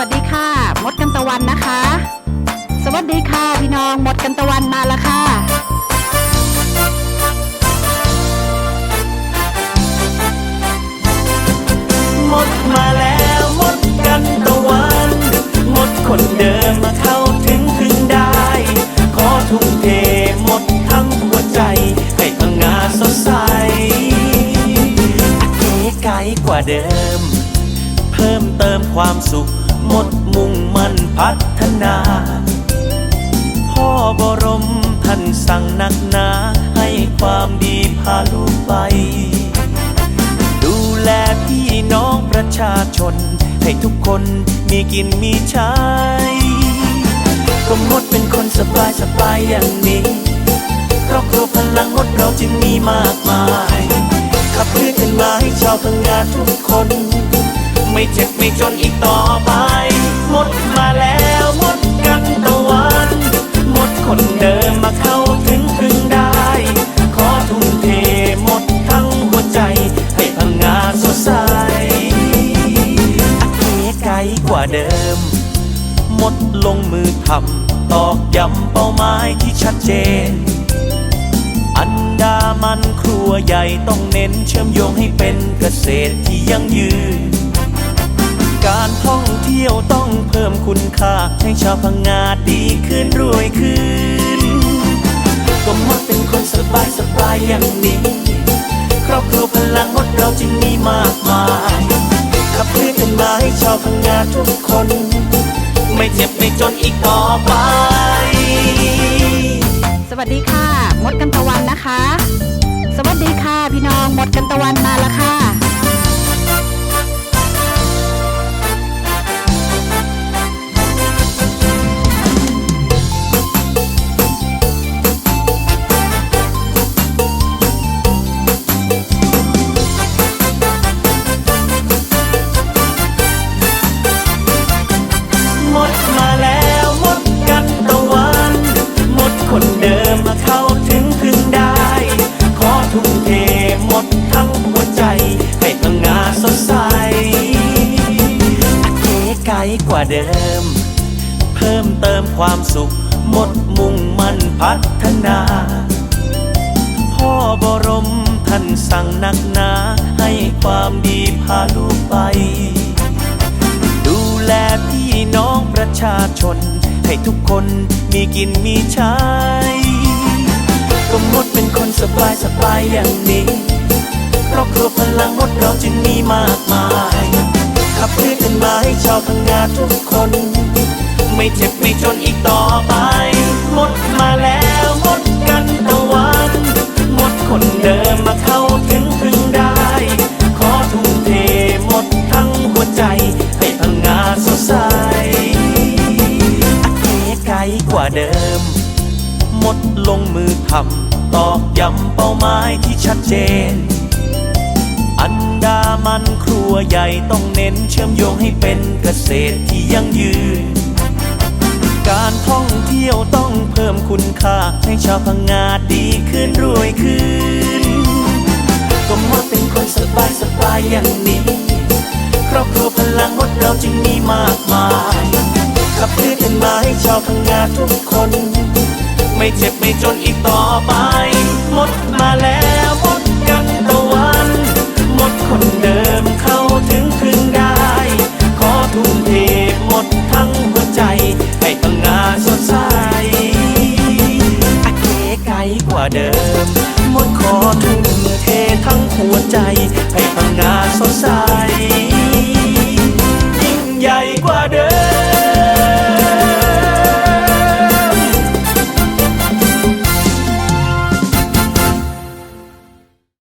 วัสดีค่ะ มดกันตะวันนะคะ สวัสดีค่ะพี่น้องมดกันตะวันมาแล้วค่ะมดมาแล้วมดกันตะวันมดคนเดิมมาเข้าถึงพึ่งได้ ขอทุ่มเทหมดทั้งหัวใจ ให้พังงาสดใสเก๋ไก๋กว่าเดิม เพิ่มเติมความสุข หมดมุ่งมั่นพัฒนา พ่อบรมท่านสั่งหนักหนา ให้ความดีพาลูกไป ดูแลพี่น้องประชาชน ให้ทุกคนมีกินมีใช้ก็มดเป็นคนสบายสบายอย่างนี้ครอบครัวพลังมดเราจึงมีมากมาย ขับเคลื่อนกันมาให้ชาวพังงานทุกคน ไม่เจ็บไม่จนอีกต่อไป หมดมาแล้วหมดกันตะวัน หมดคนเดิมมาเข้าถึงพึ่งได้ ขอทุ่มเทหมดทั้งหัวใจ ให้พังงาสดใสเก๋ไกลกว่าเดิม หมดลงมือทำตอกย้ำเป้าหมายที่ชัดเจน อันดามันครัวใหญ่ต้องเน้นเชื่อมโยงให้เป็นเกษตรที่ยั่งยืน การท่องเที่ยวต้องเพิ่มคุณค่า ให้ชาวพังงาดีขึ้นรวยขึ้น ก็มดเป็นคนสบายสบายอย่างนี้ ครอบครัวพลังมดเราจึงมีมากมาย ขับเคลื่อนกันมาให้ชาวพังงาทุกคน ไม่เจ็บไม่จนอีกต่อไป สวัสดีค่ะ มดกันตะวันนะคะ สวัสดีค่ะ พี่น้องมดกันตะวันมาแล้วค่ะ เดิมมาเข้าถึงพึ่งได้ ขอทุ่มเทหมดทั้งหัวใจให้พังงาสดใสเก๋ไก๋กว่าเดิม เพิ่มเติมความสุข หมดมุ่งมั่นพัฒนา น้องประชาชน ให้ทุกคนมีกินมีใช้ก็มดเป็นคนสบายสบายอย่างนี้ครอบครัวพลังมดเราจึงมีมากมาย ขับเคลื่อนกันมาให้ชาวพังงาทุกคน ไม่เจ็บ กว่าเดิม หมดลงมือทำตอกย้ำเป้าหมายที่ชัดเจน อันดามันครัวใหญ่ต้องเน้นเชื่อมโยงให้เป็นเกษตรที่ยั่งยืน การท่องเที่ยวต้องเพิ่มคุณค่าให้ชาวพังงาดีขึ้นรวยขึ้น ก็มดเป็นคนสบายสบายอย่างนี้ ครอบครัวพลังมดเราจึงมีมากมายาวพังงาทุกคน ไม่เจ็บไม่จนอีกต่อไป